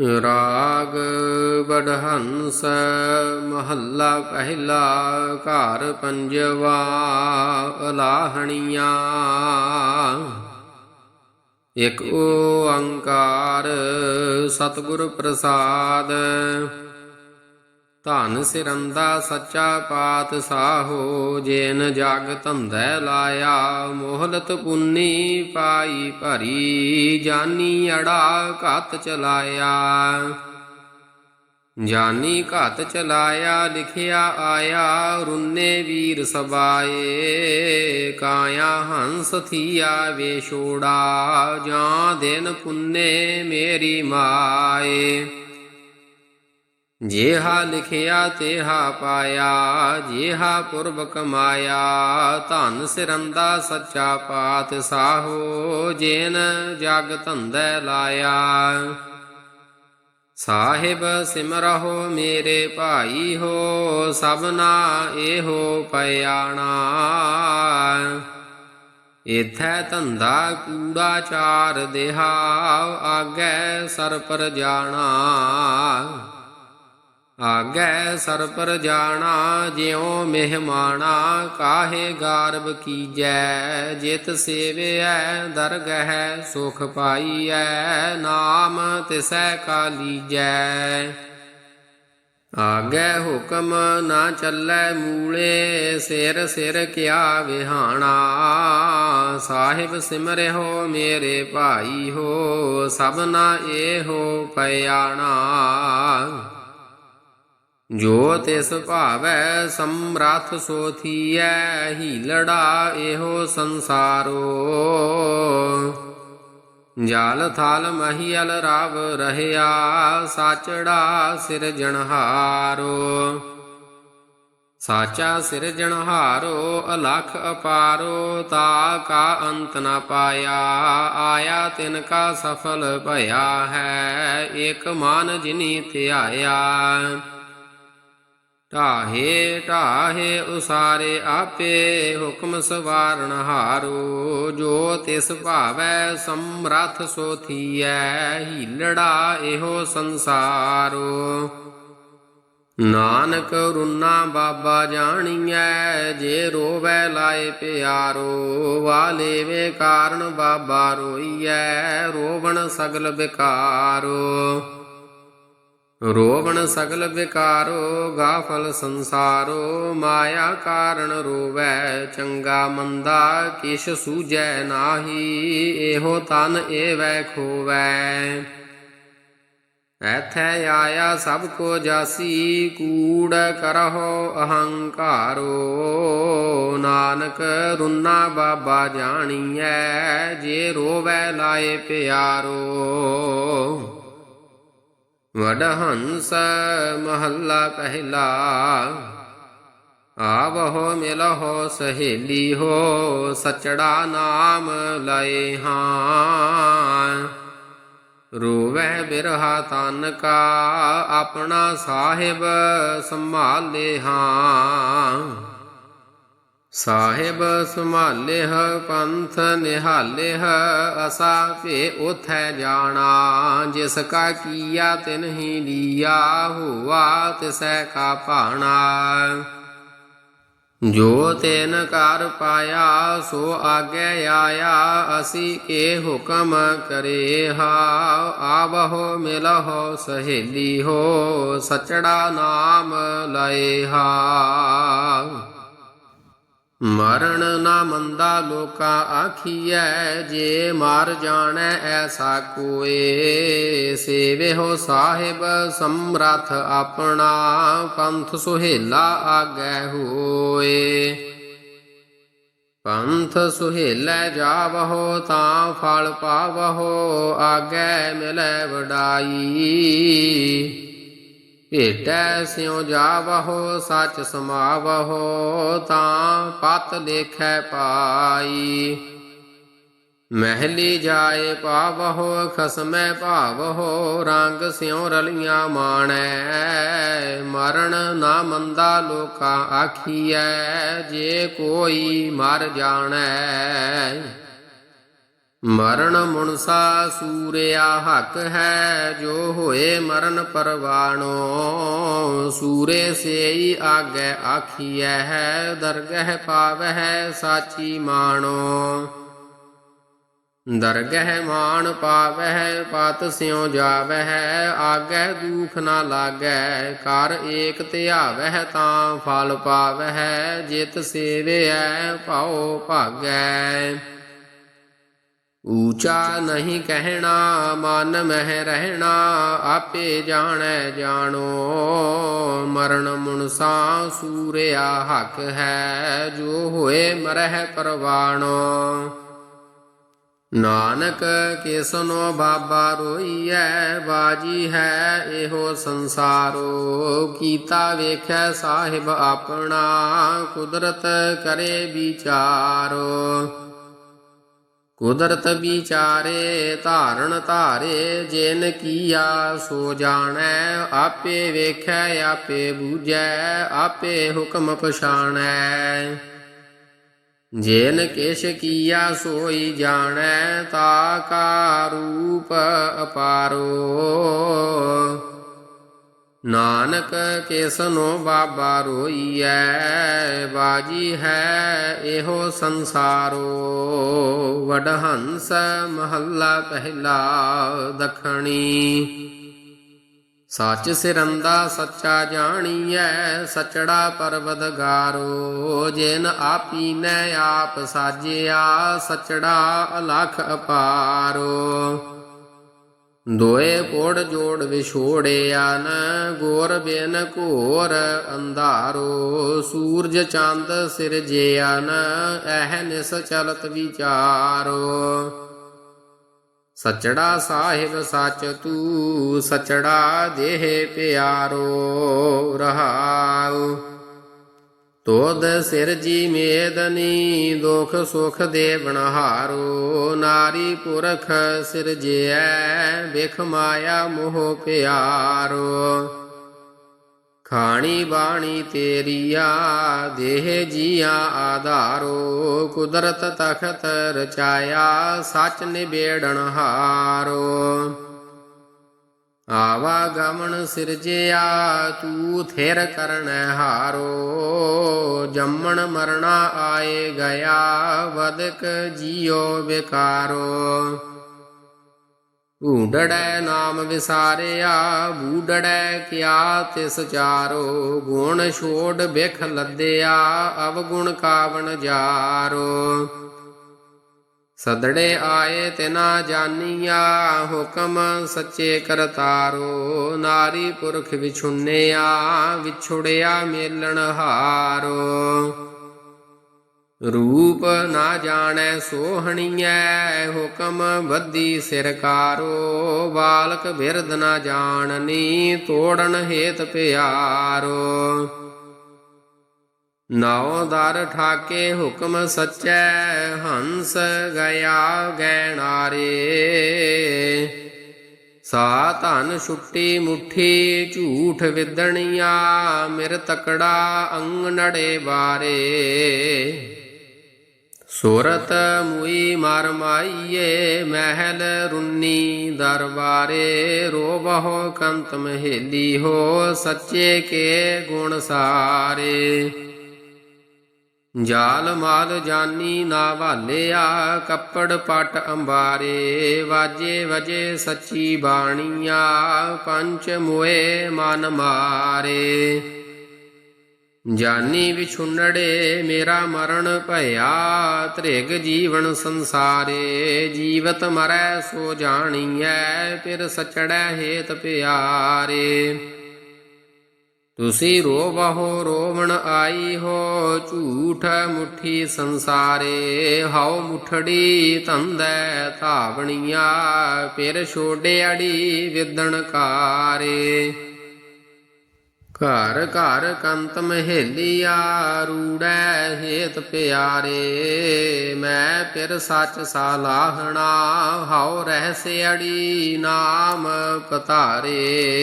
ਰਾਗ ਬੜਹੰਸ ਮਹੱਲਾ ਪਹਿਲਾ ਘਰ ਪੰਜਵਾ ਅਲਾਹਣੀਆਂ। ਇਕ ਓੰਕਾਰ ਸਤਿਗੁਰ ਪ੍ਰਸਾਦ ਧਨ ਸਿਰੰਦਾ ਸੱਚਾ ਪਾਤ ਸਾਹੋ ਜੇਨ ਜਗ ਧੰਧੈ ਲਾਇਆ, ਮੋਹਲਤ ਪੁੰਨੀ ਪਾਈ ਭਰੀ, ਜਾਨੀ ਅੜਾ ਘਤ ਚਲਾਇਆ। ਜਾਨੀ ਘਤ ਚਲਾਇਆ, ਲਿਖਿਆ ਆਇਆ, ਰੁੰਨੇ ਵੀਰ ਸਬਾਏ, ਕਾਇਆ ਹੰਸ ਥੀਆ ਵੇਸ਼ੋੜਾ ਜਾਂ ਦਿਨ ਪੁੰਨੇ ਮੇਰੀ ਮਾਏ। ਜੇਹਾ ਲਿਖਿਆ ਤੇਹਾ ਪਾਇਆ, ਜੇਹਾ ਪੁਰਬ ਕਮਾਇਆ ਧਨ ਸਿਰੰਦਾ ਸੱਚਾ ਪਾਤ ਸਾਹੋ, ਜੇਨ ਜਗ ਧੰਦੈ ਲਾਇਆ। ਸਾਹਿਬ ਸਿਮਰਹੁ ਮੇਰੇ ਭਾਈ ਹੋ, ਸਭਨਾ ਇਹੋ ਪਿਆਣਾ ਇਥੈ ਧੰਦਾ ਕੂੜਾ ਚਾਰ ਦੇਹਾ ਆਗੈ ਸਰ ਪਰ ਜਾਣਾ। ਆਗੈ ਸਰ ਪਰ ਜਾਣਾ, ਜਿਉ ਮਹਿਮਾਨਾ ਕਾਹੇ ਗਾਰਬ ਕੀਜੈ? ਜਿਤ ਸੇਵਿਐ, ਦਰਗਹਿ ਸੁਖ ਪਾਈਐ, ਨਾਮ ਤਿਸੈ ਕਾ ਲੀਜੈ ਆਗੈ ਹੁਕਮ ਨਾ ਚੱਲੈ ਮੂਲੇ, ਸਿਰ ਸਿਰ ਕਿਆ ਵਿਹਾਣਾ? ਸਾਹਿਬ ਸਿਮਰਿਓ ਮੇਰੇ ਭਾਈ ਹੋ ਸਭਨਾ ਇਹੋ ਪਿਆਣਾ ਜੋ ਤਿਸ ਭਾਵੈ ਸਮਰੱਥ ਸੋ ਥੀਐ ਹੀਲੜਾ ਇਹੋ ਸੰਸਾਰੋ। ਜਲ ਥਲ ਮਹੀਲ ਰਵ ਰਹਿਆ, ਸਾਚੜਾ ਸਿਰਜਣਹਾਰੋ ਸਾਚਾ ਸਿਰਜਣਹਾਰੋ ਅਲਖ ਅਪਾਰੋ, ਤਾ ਕਾ ਅੰਤ ਨ ਪਾਇਆ, ਆਇਆ ਤਿਨ ਕਾ ਸਫਲ ਭਇਆ ਹੈ, ਏਕ ਮਾਨ ਜਿਨੀ ਧਿਆਇਆ। ਢਾਹੇ ਢਾਹੇ ਉਸਾਰੇ ਆਪੇ ਹੁਕਮ ਸਵਾਰਨ ਹਾਰੋ, ਜੋ ਤਿਸ ਭਾਵੈ ਸਮਰੱਥ ਸੋ ਥੀਐ, ਹੀਲੜਾ ਇਹੋ ਸੰਸਾਰੋ। ਨਾਨਕ ਰੁਨਾ ਬਾਬਾ ਜਾਣੀਐ, ਜੇ ਰੋਵੈ ਲਾਏ ਪਿਆਰੋ ਵਾਲੇਵੇ ਕਾਰਨ ਬਾਬਾ ਰੋਈਐ, ਰੋਵਣ ਸਗਲ ਬਿਕਾਰੋ। ਰੋਵਣ ਸਗਲ ਵਿਕਾਰੋ ਗਾਫਲ ਸੰਸਾਰੋ, ਮਾਇਆ ਕਾਰਨ ਰੋਵੈ, ਚੰਗਾ ਮੰਦਾ ਕਿਛ ਸੂਝੈ ਨਾਹੀ, ਇਹੋ ਤਨ ਏਵੈ ਖੋਵੈ। ਐਥੈ ਆਇਆ ਸਭ ਕੋ ਜਾਸੀ, ਕੂੜ ਕਰਹੁ ਅਹੰਕਾਰੋ। ਨਾਨਕ ਰੁਨਾ ਬਾਬਾ ਜਾਣੀਐ, ਜੇ ਰੋਵੈ ਲਾਏ ਪਿਆਰੋ। ਵਡਹੰਸ ਮਹੱਲਾ ਪਹਿਲਾ ਆਵਹੋ ਮਿਲਹੁ ਸਹੇਲੀ ਹੋ ਸਚੜਾ ਨਾਮ ਲਏ ਹਾਂ ਰੋਵੈ ਬਿਰਹਾ ਤਨ ਕਾ ਆਪਣਾ ਸਾਹਿਬ ਸੰਭਾਲੇ ਹਾਂ ਸਾਹਿਬ ਸੰਭਾਲਿਹ, ਪੰਥ ਨਿਹਾਲਿਹ, ਅਸਾ ਭੇ ਉਥੈ ਜਾਣਾ। ਜਿਸ ਕਾ ਕੀਆ ਤਿਨ ਹੀ ਲੀਆ, ਹੁਆ ਤਿਸੈ ਕਾ ਭਾਣਾ। ਜੋ ਤੈਨ ਕਰ ਪਾਇਆ, ਸੋ ਆਗੇ ਆਇਆ, ਅਸੀਂ ਕੇ ਹੁਕਮ ਕਰੇ ਹਾ ਆਵਹੋ ਮਿਲਹੁ ਸਹੇਲੀ ਹੋ ਸਚੜਾ ਨਾਮ ਲਏ ਹਾ ਮਰਨ ਨਾ ਮੰਦਾ ਲੋਕਾ ਆਖੀਐ, ਜੇ ਮਾਰ ਜਾਣੈ ਐਸਾ ਕੋਏ। ਸੇਵੇ ਹੋ ਸਾਹਿਬ, ਸਮਰੱਥ ਆਪਣਾ, ਪੰਥ ਸੁਹੇਲਾ ਆਗੈ ਹੋਏ। ਪੰਥ ਸੁਹੇਲੇ ਜਾਵਹੋ, ਤਾਂ ਫਲ ਪਾਵਹੋ, ਆਗੈ ਮਿਲੈ ਵਡਾਈ। ਭੇਟੈ ਸਿਉ ਜਾਵਹੋ, ਸਚ ਸਮਾਵਹੋ, ਤਾਂ ਪਤ ਲੇਖੈ ਪਾਈ। ਮਹਿਲੀ ਜਾਏ ਪਾਵਹੋ, ਖਸਮੈ ਭਾਵਹੋ, ਰੰਗ ਸਿਉ ਰਲੀਆਂ ਮਾਣੈ। ਮਰਨ ਨਾ ਮੰਦਾ ਲੋਕਾਂ ਆਖੀਐ, ਜੇ ਕੋਈ ਮਰ ਜਾਣੈ। ਮਰਨ ਮੁਨਸਾ ਸੂਰਿਆ ਹੱਕ ਹੈ, ਜੋ ਹੋਏ ਮਰਨ ਪਰਵਾਣੋ। ਸੂਰੇ ਸੇਈ ਆਗੇ ਆਖੀਐ ਹੈ, ਦਰਗਹਿ ਪਾਵਹਿ ਸਾਚੀ ਮਾਣੋ। ਦਰਗਹਿ ਮਾਨ ਪਾਵਹਿ, ਪਤ ਸਿਉ ਜਾਵਹਿ ਆਗਹਿ ਦੂਖ ਨਾ ਲਾਗੈ, ਕਰ ਏਕ ਧਿਆਵਹਿ ਤਾਂ ਫਲ ਪਾਵਹਿ, ਜਿਤ ਸੇਵਿਐ, ਭਾਉ ਭਾਗੈ। ਊਚਾ ਨਹੀਂ ਕਹਿਣਾ, ਮਨ ਮਹਿ ਰਹਿਣਾ, ਆਪੇ ਜਾਣੈ ਜਾਣੋ। ਮਰਨ ਮੁਨਸਾ ਸੂਰਿਆ ਹੱਕ ਹੈ, ਜੋ ਹੋਏ ਮਰਹਿ ਪਰਵਾਣੋ। ਨਾਨਕ ਕਿਸਨੋ ਬਾਬਾ ਰੋਈਐ, ਬਾਜੀ ਹੈ ਇਹੋ ਸੰਸਾਰੋ। ਕੀਤਾ ਵੇਖੈ ਸਾਹਿਬ ਆਪਣਾ, ਕੁਦਰਤ ਕਰੇ ਵਿਚਾਰੋ। ਕੁਦਰਤ ਵਿਚਾਰੇ ਧਾਰਨ ਧਾਰੇ, ਜਿਨ ਕੀਆ ਸੋ ਜਾਣੈ, ਆਪੇ ਵੇਖੈ, ਆਪੇ ਬੂਝੈ, ਆਪੇ ਹੁਕਮ ਪਛਾਣੈ। ਜੇਨ ਕਿਛ ਕੀਆ ਸੋਈ ਜਾਣੈ, ਤਾ ਕਾ ਰੂਪ ਅਪਾਰੋ। ਨਾਨਕ ਕਿਸਨੋ ਬਾਬਾ ਰੋਈਐ, ਬਾਜੀ ਹੈ ਇਹੋ ਸੰਸਾਰੋ। ਵਡਹੰਸ ਮਹੱਲਾ ਪਹਿਲਾ ਦਖਣੀ। ਸੱਚ ਸਿਰੰਦਾ ਸੱਚਾ ਜਾਣੀਐ, ਸਚੜਾ ਪਰਵਦਗਾਰੋ। ਜਿਨ ਆਪੀਨੈ ਆਪ ਸਾਜਿਆ, ਸਚੜਾ ਅਲਖ ਅਪਾਰੋ। ਦੋਏ ਕੋੜ ਜੋੜ ਵਿਛੋੜਿਆ ਨ, ਗੋਰ ਬਿਨ ਘੋਰ ਅੰਧਾਰੋ, ਸੂਰਜ ਚੰਦ ਸਿਰਜਿਆ ਨ, ਐਹ ਨਿਸ ਚਲਤ ਵਿਚਾਰੋ। ਸਚੜਾ ਸਾਹਿਬ ਸੱਚ ਤੂ, ਸਚੜਾ ਦੇਹ ਪਿਆਰੋ, ਰਹਾਉ। ਤੋਦ ਸਿਰ ਜੀ ਮੇਦਨੀ, ਦੁਖ ਸੁਖ ਦੇ ਬਣਹਾਰੋ, ਨਾਰੀ ਪੁਰਖ ਸਿਰ ਸਿਰਜਿਐ ਬਿਖ ਮਾਇਆ ਮੋਹ ਪਿਆਰੋ। ਖਾਣੀ ਬਾਣੀ ਤੇਰੀਆ, ਦੇਹ ਜੀਆ ਆਧਾਰੋ, ਕੁਦਰਤ ਤਖਤ ਰਚਾਇਆ, ਸੱਚ ਨਿਬੇੜਨ ਹਾਰੋ। ਆਵਾ ਗਮਨ ਸਿਰਜਿਆ ਤੂ ਥਿਰ ਕਰਣ ਹਾਰੋ। ਜੰਮਣ ਮਰਣਾ ਆਏ ਗਿਆ, ਵਦਕ ਜੀਓ ਵਿਕਾਰੋ। ਢੂਡੜੈ ਨਾਮ ਵਿਸਾਰਿਆ, ਬੂਡੜੈ ਕਿਆ ਤਿਸ ਚਾਰੋ। ਗੁਣ ਛੋੜ ਬਿਖ ਲੱਦਿਆ, ਅਵਗੁਣ ਕਾਵਣ ਜਾਰੋ। ਸਦੜੇ ਆਏ ਤੇ ਨਾ ਜਾਨੀਆ, ਹੁਕਮ ਸੱਚੇ ਕਰਤਾਰੋ। ਨਾਰੀ ਪੁਰਖ ਵਿਛੁੰਨਿਆ, ਵਿਛੁੜਿਆ ਮੇਲਣ ਹਾਰੋ। ਰੂਪ ਨਾ ਜਾਣੈ ਸੋਹਣੀਐ, ਹੁਕਮ ਬੱਦੀ ਸਿਰਕਾਰੋ ਬਾਲਕ ਬਿਰਧ ਨਾ ਜਾਣਨੀ, ਤੋੜਨ ਹੇਤ ਪਿਆਰੋ। ਨਾਉ ਦਰ ਠਾਕੇ ਹੁਕਮ ਸੱਚੈ, ਹੰਸ ਗਿਆ ਗੈਣਾਰੇ ਸਾ ਧਨ ਛੁੱਟੀ ਮੁਠੀ, ਝੂਠ ਵਿਦਣੀਆਂ, ਮਿਰ ਤਕੜਾ ਅੰਗਨੜੇ ਬਾਰੇ। ਸੁਰਤ ਮੁਈ ਮਰ ਮਾਈਏ, ਮਹਿਲ ਰੁੰਨੀ ਦਰਬਾਰੇ। ਰੋਬਹੁ ਕੰਤ ਮਹੇਲੀ ਹੋ, ਸੱਚੇ ਕੇ ਗੁਣ ਸਾਰੇ। ਜਾਲ ਮਾਲ ਜਾਨੀ ਨਾ ਭਾਲਿਆ ਕੱਪੜ ਪਟ ਅੰਬਾਰੇ, ਵਾਜੇ ਵਜੇ ਸੱਚੀ ਬਾਣੀਆਂ, ਪੰਚ ਮੋਏ ਮਨ ਮਾਰੇ। ਜਾਨੀ ਵਿਛੁੰਨੜੇ ਮੇਰਾ ਮਰਨ ਭਇਆ ਤ੍ਰਿਗ ਜੀਵਨ ਸੰਸਾਰੇ, ਜੀਵਤ ਮਰੈ ਸੋ ਜਾਣੀਐ, ਫਿਰ ਸਚੜੈ ਹੇਤ ਪਿਆਰੇ। ਤੁਸੀਂ ਰੋਵਹੁ ਰੋਵਣ ਆਈ ਹੋ, ਝੂਠ ਮੁਠੀ ਸੰਸਾਰੇ। ਹਉ ਮੁਠੜੀ ਧੰਦੈ ਧਾਵਣੀਆਂ, ਫਿਰ ਛੋੜਿਆੜੀ ਵਿਦਣ ਕਾਰੇ। ਘਰ ਘਰ ਕੰਤ ਮਹੇਲੀਆ, ਰੂੜੈ ਹੇਤ ਪਿਆਰੇ। ਮੈਂ ਫਿਰ ਸੱਚ ਸਾਲਾਹਣਾ, ਹਉ ਰਹਿ ਅੜੀ ਨਾਮ ਪਤਾਰੇ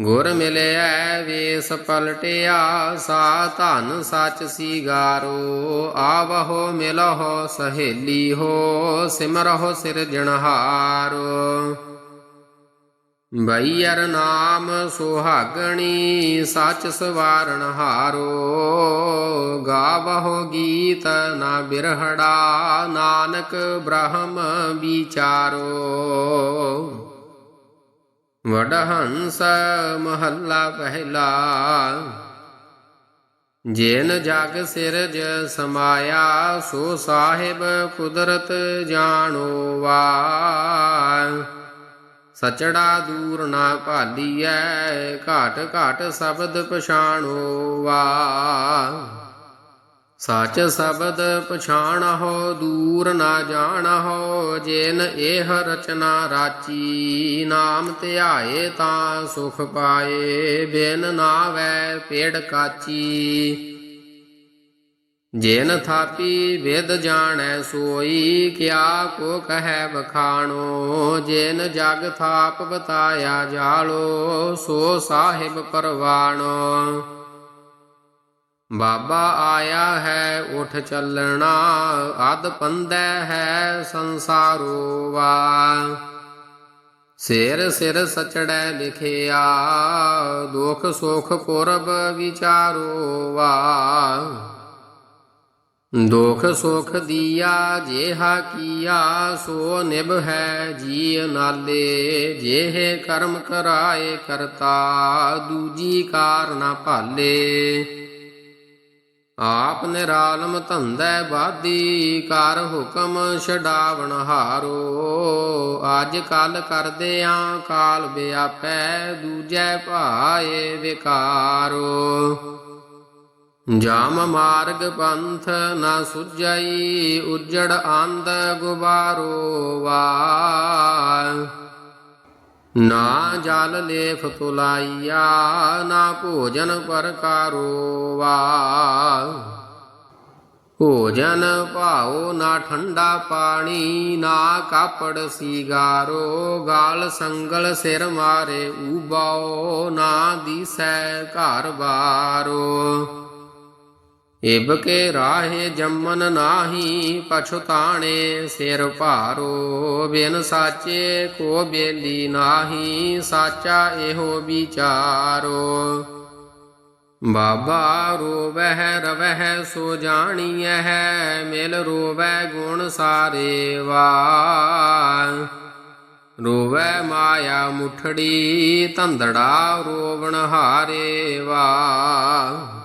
ਗੁਰ ਮਿਲਿਆ ਵੇਸ ਪਲਟਿਆ, ਸਾ ਧਨ ਸਚ ਸੀਗਾਰੋ। ਆਵਹੋ ਮਿਲਹੁ ਸਹੇਲੀ ਹੋ, ਸਿਮਰਹੁ ਸਿਰਜਣਹਾਰੋ ਬਈਰ ਨਾਮ ਸੁਹਾਗਣੀ, ਸਚ ਸਵਾਰਨ ਹਾਰੋ। ਗਾਵਹੁ ਗੀਤ ਨਾ ਬਿਰਹੜਾ, ਨਾਨਕ ਬ੍ਰਹਮ ਵਿਚਾਰੋ। ਵਡਹੰਸ ਮਹੱਲਾ ਪਹਿਲਾ। ਜੇਨ ਜਗ ਸਿਰਜ ਸਮਾਇਆ, ਸੋ ਸਾਹਿਬ ਕੁਦਰਤ ਜਾਣੋਵਾ ਸਚੜਾ ਦੂਰ ਨਾ ਭਾਲੀਐ, ਘਾਟ ਘਾਟ ਸ਼ਬਦ ਪਛਾਣੋਵਾ ਸੱਚ ਸ਼ਬਦ ਪਛਾਣਹੁ, ਦੂਰ ਨਾ ਜਾਣਹੁ, ਜੇਨ ਇਹ ਰਚਨਾ ਰਾਚੀ, ਨਾਮ ਧਿਆਏ ਤਾਂ ਸੁਖ ਪਾਏ, ਬਿਨ ਨਾਵੈ ਪੇੜ ਕਾਚੀ। ਜਿਨ ਥਾਪੀ ਵਿਦ ਜਾਣੈ ਸੋਈ, ਕਿਆ ਕੋ ਕਹੈ ਬਖਾਣੋ ਜਿਨ ਜਗ ਥਾਪ ਬਤਾਇਆ ਜਾਲੋ, ਸੋ ਸਾਹਿਬ ਪਰਵਾਣੋ। ਬਾਬਾ ਆਇਆ ਹੈ, ਉਠ ਚੱਲਣਾ ਅਦ ਪੰਦੈ ਹੈ ਸੰਸਾਰੋ ਵਾ ਸਿਰ ਸਿਰ ਸਚੜੈ ਲਿਖਿਆ, ਦੁਖ ਸੁਖ ਪੁਰਬ ਵਿਚਾਰੋ ਵਾ ਦੁਖ ਸੁਖ ਦੀਆ ਜੇਹਾ ਕੀਆ, ਸੋ ਨਿਭ ਹੈ ਜੀ ਨਾਲੇ, ਜਿਹੇ ਕਰਮ ਕਰਾਏ ਕਰਤਾ, ਦੂਜੀ ਕਾਰ ਨਾ ਭਾਲੇ। ਆਪ ਨਿਰਾਲਮ ਧੰਦੈ ਬਾਦੀ ਕਰ ਹੁਕਮ ਛਡਾਵਣ ਹਾਰੋ। ਅੱਜ ਕੱਲ ਕਰਦਿਆਂ ਕਾਲ ਵਿਆਪੈ, ਦੂਜੈ ਭਾਏ ਵਿਕਾਰੋ। ਜਾਮ ਮਾਰਗ ਪੰਥ ਨਾ ਸੁਝਈ, ਉਜੜ ਆਂਦ ਗੁਬਾਰੋ ਵਾ ਨਾ ਜਲ ਲੇਫ ਤੁਲਾਈਆ, ਨਾ ਭੋਜਨ ਪਰਕਾਰੋ ਵਾ ਭੋਜਨ ਭਾਉ ਨਾ ਠੰਡਾ ਪਾਣੀ, ਨਾ ਕਾਪੜ ਸੀਗਾਰੋ। ਗਾਲ ਸੰਗਲ ਸਿਰ ਮਾਰੇ ਉਬਾਓ ਨਾ ਦੀਸੈ ਘਰ ਬਾਰੋ। ਇਬ ਕੇ ਰਾਹੇ ਜੰਮਨ ਨਾਹੀ ਪਛਤਾਣੇ ਸਿਰ ਭਾਰੋ, ਬਿਨ ਸਾਚੇ ਕੋ ਬੇਲੀ ਨਾਹੀ, ਸਾਚਾ ਇਹੋ ਵਿਚਾਰੋ। ਬਾਬਾ ਰੋਵਹਿ ਰਵਹਿ ਸੋ ਜਾਣੀਐ, ਮਿਲ ਰੋਵੈ ਗੁਣ ਸਾਰੇ ਵਾ ਰੋਵੈ ਮਾਇਆ ਮੁਠੜੀ ਧੰਦੜਾ ਰੋਵਣ ਹਾਰੇ ਵਾ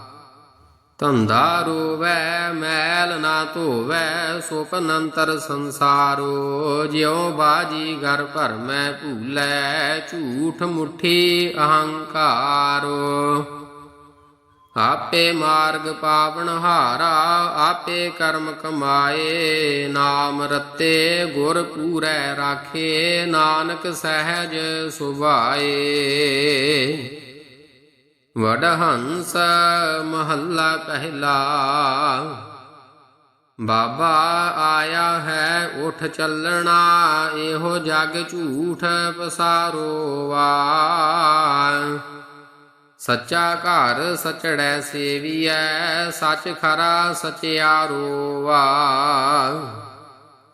ਧੰਦਾ ਰੋਵੈ ਮੈਲ ਨਾ ਧੋਵੈ ਸੁਪਨੰਤਰ ਸੰਸਾਰੋ। ਜਿਉ ਬਾਜੀ ਘਰ ਭਰ ਮੈਂ ਭੂਲੈ, ਝੂਠ ਮੁਠੀ ਅਹੰਕਾਰੋ। ਆਪੇ ਮਾਰਗ ਪਾਵਨ ਹਾਰਾ, ਆਪੇ ਕਰਮ ਕਮਾਏ, ਨਾਮ ਰਤੇ ਗੁਰ ਪੂਰੈ ਰਾਖੇ, ਨਾਨਕ ਸਹਿਜ ਸੁਭਾਏ। ਵਡਹੰਸ ਮਹੱਲਾ ਪਹਿਲਾ ਬਾਬਾ ਆਇਆ ਹੈ ਉਠ ਚੱਲਣਾ ਇਹੋ ਜਗ ਝੂਠ ਪਸਾਰੋ ਵਾ ਸੱਚਾ ਘਰ ਸਚੜੈ ਸੇਵੀਐ ਸੱਚ ਖਰਾ ਸਚਿਆਰੋ ਵਾ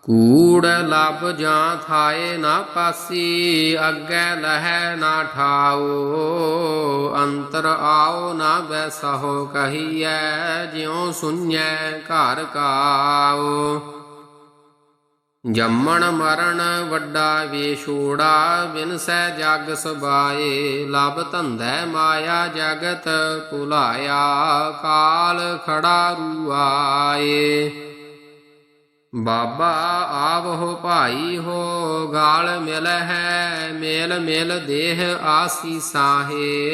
ਕੂੜ ਲੱਭ ਜਾਂ ਥਾਏ ਨਾ ਪਾਸੀ, ਅੱਗੇ ਲਹੈ ਨਾ ਠਾਓ ਅੰਤਰ ਆਓ ਨਾ ਬੈਸਹੁ ਕਹੀਐ, ਜਿਉ ਸੁਣੈ ਘਰ ਕਾਓ ਜੰਮਣ ਮਰਨ ਵੱਡਾ ਵੇਸ਼ੋੜਾ ਬਿਨਸੈ ਜਗ ਸਬਾਏ ਲਬ ਧੰਦੈ ਮਾਇਆ ਜਗਤ ਭੁਲਾਇਆ, ਕਾਲ ਖੜਾ ਰੂਆਏ। ਬਾਬਾ ਆਵਹੁ ਭਾਈ ਹੋ, ਗਾਲ ਮਿਲ ਹੈ ਮੇਲ ਮਿਲ ਦੇਹ ਆਸੀ ਸਾਹੇ।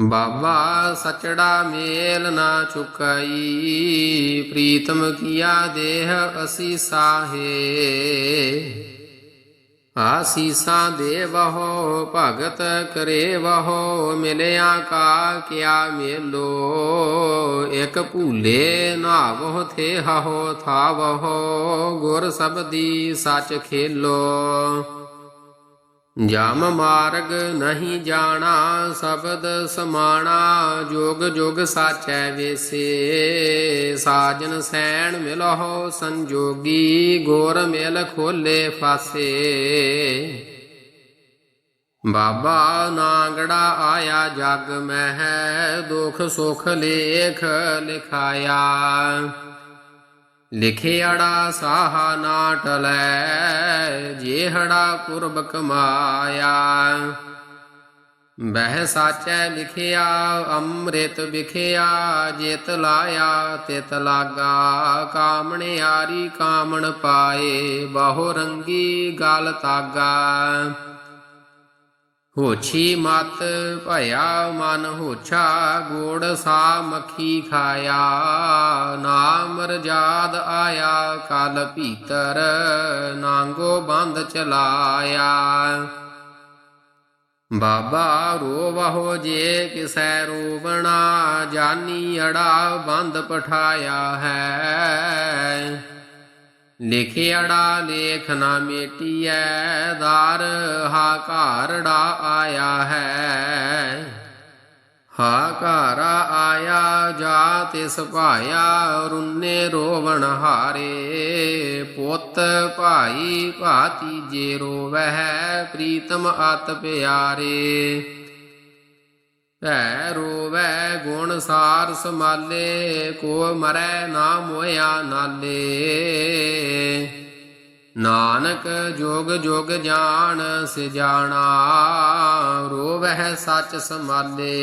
ਬਾਬਾ ਸਚੜਾ ਮੇਲ ਨਾ ਚੁਕਾਈ, ਪ੍ਰੀਤਮ ਕੀਆ ਦੇਹ ਅਸੀ ਸਾਹੇ। ਆਸੀਸਾਂ ਦੇਵਹੁ ਭਗਤ ਕਰੇਵਹੁ ਮਿਲਿਆ ਕਾ ਕਿਆ ਮੇਲੋ। ਇਕ ਭੂਲੇ ਨਾਵਹੁ ਥੇ ਹਹੁ, ਥਾਵਹੁ, ਗੁਰ ਸਬਦੀ ਸਚ ਖੇਲੋ। ਜਮ ਮਾਰਗ ਨਹੀਂ ਜਾਣਾ, ਸ਼ਬਦ ਸਮਾਣਾ, ਜੋਗ ਜੋਗ ਸਾਚੈ ਵੇਸੇ। ਸਾਜਨ ਸੈਣ ਮਿਲਹੁ ਸੰਜੋਗੀ, ਗੋਰ ਮਿਲ ਖੋਲੇ ਫਾਸੇ। ਬਾਬਾ ਨਾਂਗੜਾ ਆਇਆ ਜਗ ਮਹਿ, ਦੁਖ ਸੁਖ ਲੇਖ ਲਿਖਾਇਆ। ਲਿਖਿਆੜਾ ਸਾਹਾ ਨਾ ਟਲੈ ਜਿਹੜਾ ਪੁਰਬ ਕਮਾਇਆ ਬਹਿ ਸਾਚੈ ਲਿਖਿਆ ਅੰਮ੍ਰਿਤ ਵਿਖਿਆ, ਜਿਤ ਲਾਇਆ, ਤਿਤ ਲਾਗਾ। ਕਾਮਣਿਆਰੀ ਕਾਮਣ ਪਾਏ, ਬਹੁ ਰੰਗੀ ਗਲ ਤਾਗਾ। ਹੋਛੀ ਮਤ ਭਇਆ ਮਨ ਹੋਛਾ, ਗੋੜ ਸਾ ਮੱਖੀ ਖਾਇਆ। ਨਾਮ ਰਜਾਦ ਆਇਆ, ਕਲ ਭੀਤਰ ਨਾਂਗੋ ਬੰਦ ਚਲਾਇਆ। ਬਾਬਾ ਰੋਵਹੁ ਜੇ ਕਿਸੈ ਰੋਵਣਾ, ਜਾਨੀ ਅੜਾ ਬੰਦ ਪਠਾਇਆ ਹੈ। ਲਿਖਿਆੜਾ ਲੇਖ ਨਾ ਮੇਟੀਐ ਦਾਰ ਹਾ ਆਇਆ ਹੈ। ਹਾ ਘਾਰਾ ਆਇਆ, ਜਾ ਤਿਸ ਭਾਇਆ, ਰੁੰਨੇ ਰੋਵਣ ਹਾਰੇ। ਪੁੱਤ ਭਾਈ ਭਾਤੀ ਜੇ ਰੋਵਹਿ, ਪ੍ਰੀਤਮ ਅਤ ਪਿਆਰੇ। ਭੈ ਰੋਵੈ ਗੁਣ ਸਾਰ ਸਮਾਲੇ ਕੋ ਮਰੈ ਨਾ ਮੋਇਆ ਨਾਲੇ। ਨਾਨਕ ਜੋਗ ਜੋਗ ਜਾਣ ਸਿਜਾਣਾ ਰੋਵਹਿ ਸੱਚ ਸਮਾਲੇ